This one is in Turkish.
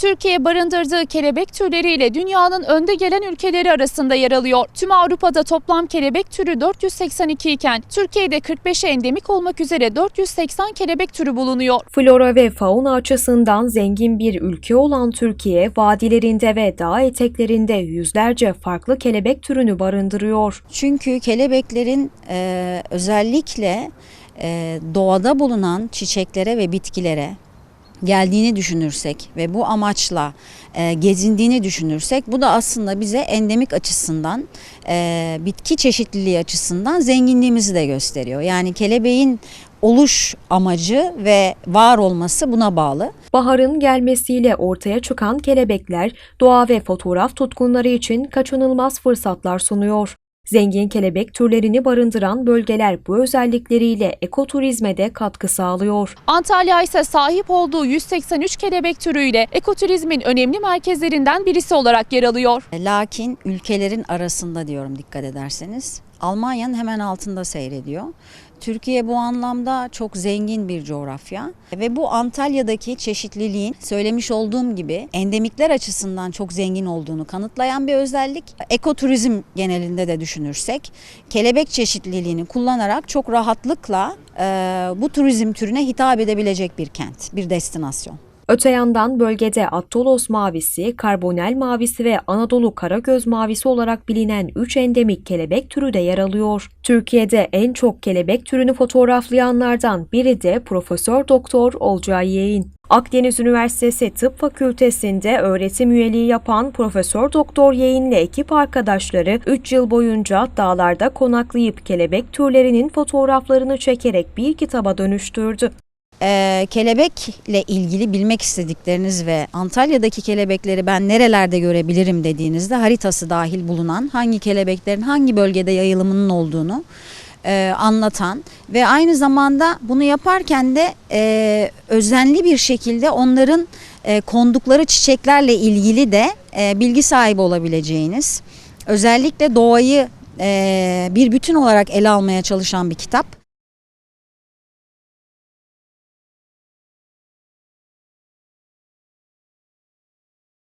Türkiye barındırdığı kelebek türleriyle dünyanın önde gelen ülkeleri arasında yer alıyor. Tüm Avrupa'da toplam kelebek türü 482 iken Türkiye'de 45'e endemik olmak üzere 480 kelebek türü bulunuyor. Flora ve fauna açısından zengin bir ülke olan Türkiye, vadilerinde ve dağ eteklerinde yüzlerce farklı kelebek türünü barındırıyor. Çünkü kelebeklerin e, özellikle e, doğada bulunan çiçeklere ve bitkilere geldiğini düşünürsek ve bu amaçla e, gezindiğini düşünürsek bu da aslında bize endemik açısından e, bitki çeşitliliği açısından zenginliğimizi de gösteriyor. Yani kelebeğin oluş amacı ve var olması buna bağlı. Baharın gelmesiyle ortaya çıkan kelebekler, doğa ve fotoğraf tutkunları için kaçınılmaz fırsatlar sunuyor. Zengin kelebek türlerini barındıran bölgeler bu özellikleriyle ekoturizme de katkı sağlıyor. Antalya ise sahip olduğu 183 kelebek türüyle ekoturizmin önemli merkezlerinden birisi olarak yer alıyor. Lakin ülkelerin arasında diyorum dikkat ederseniz. Almanya'nın hemen altında seyrediyor. Türkiye bu anlamda çok zengin bir coğrafya ve bu Antalya'daki çeşitliliğin söylemiş olduğum gibi endemikler açısından çok zengin olduğunu kanıtlayan bir özellik. Ekoturizm genelinde de düşünürsek kelebek çeşitliliğini kullanarak çok rahatlıkla e, bu turizm türüne hitap edebilecek bir kent, bir destinasyon. Öte yandan bölgede Attolos mavisi, Karbonel mavisi ve Anadolu karagöz mavisi olarak bilinen 3 endemik kelebek türü de yer alıyor. Türkiye'de en çok kelebek türünü fotoğraflayanlardan biri de Profesör Doktor Olcay Yeğin. Akdeniz Üniversitesi Tıp Fakültesi'nde öğretim üyeliği yapan Profesör Doktor Yeğin'le ekip arkadaşları 3 yıl boyunca dağlarda konaklayıp kelebek türlerinin fotoğraflarını çekerek bir kitaba dönüştürdü. Ee, kelebekle ilgili bilmek istedikleriniz ve Antalya'daki kelebekleri ben nerelerde görebilirim dediğinizde haritası dahil bulunan hangi kelebeklerin hangi bölgede yayılımının olduğunu e, anlatan ve aynı zamanda bunu yaparken de e, özenli bir şekilde onların e, kondukları çiçeklerle ilgili de e, bilgi sahibi olabileceğiniz özellikle doğayı e, bir bütün olarak ele almaya çalışan bir kitap.